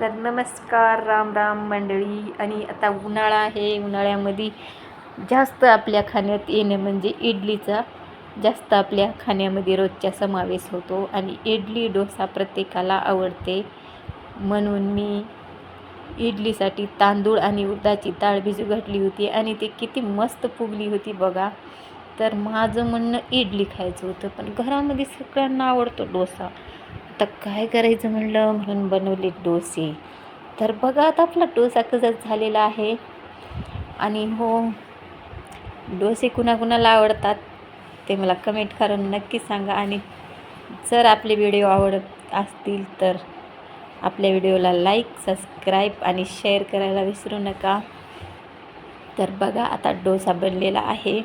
तर नमस्कार राम राम मंडळी. आणि आता उन्हाळा आहे. उन्हाळ्यामध्ये जास्त आपल्या खाण्यात येणं म्हणजे इडलीचा जास्त आपल्या खाण्यामध्ये रोजच्या समावेश होतो आणि इडली डोसा प्रत्येकाला आवडते. म्हणून मी इडलीसाठी तांदूळ आणि उडदाची डाळ भिजू घातली होती आणि ती किती मस्त फुगली होती बघा. तर माझं म्हणणं इडली खायचं होतं पण घरामध्ये सगळ्यांना आवडतो डोसा. आता काय करायचं म्हणलं? म्हणून बनवले डोसे. तर बघा आता आपला डोसा कसा झालेला आहे. आणि हो डोसे कुणाकुणाला आवडतात ते मला कमेंट करून नक्की सांगा. आणि जर आपले व्हिडिओ आवडत असतील तर आपल्या व्हिडिओला लाईक सबस्क्राईब आणि शेअर करायला विसरू नका. तर बघा आता डोसा बनलेला आहे.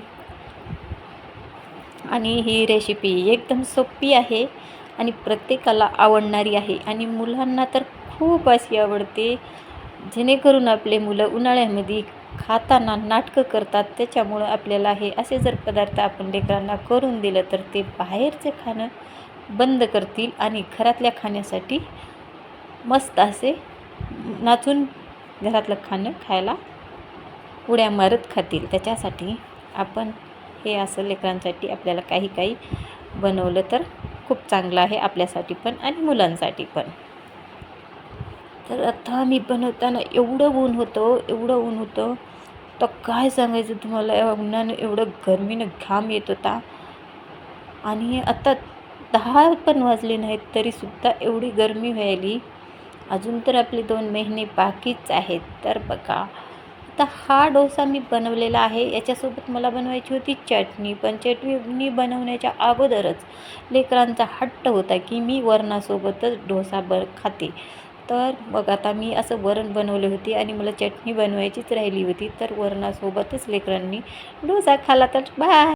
आणि ही रेसिपी एकदम सोपी आहे. आणि प्रत्येकाला आवडणारी आहे. आणि मुलांना तर खूप अशी आवडते. जेणेकरून आपले मुलं उन्हाळ्यामध्ये खाताना नाटकं करतात त्याच्यामुळं आपल्याला हे असे जर पदार्थ आपण लेकरांना करून दिलं तर ते बाहेरचे खाणं बंद करतील आणि घरातल्या खाण्यासाठी मस्त असे नाचून घरातलं खाणं खायला उड्या मारत खातील. त्याच्यासाठी आपण हे असं लेकरांसाठी आपल्याला काही काही बनवलं तर खूप चांगलं आहे आपल्यासाठी पण आणि मुलांसाठी पण. तर आता मी बनवताना एवढं ऊन होतं एवढं ऊन होतं. तर काय सांगायचं तुम्हाला या उन्हानं एवढं गरमीनं घाम येत होता. आणि आता दहा पण वाजले नाहीत तरीसुद्धा एवढी गरमी व्हायली. अजून तर आपले दोन महिने बाकीच आहेत. तर बघा तर हा डोसा मी बनवलेला आहे. याच्यासोबत मला बनवायची होती चटणी. पण चटणी बनवण्याच्या अगोदरच लेकरांचा हट्ट होता की मी वरणासोबतच डोसा ब खाते. तर मग आता मी असं वरण बनवले होते आणि मला चटणी बनवायचीच राहिली होती. तर वरणासोबतच लेकरांनी डोसा खाला तर बाय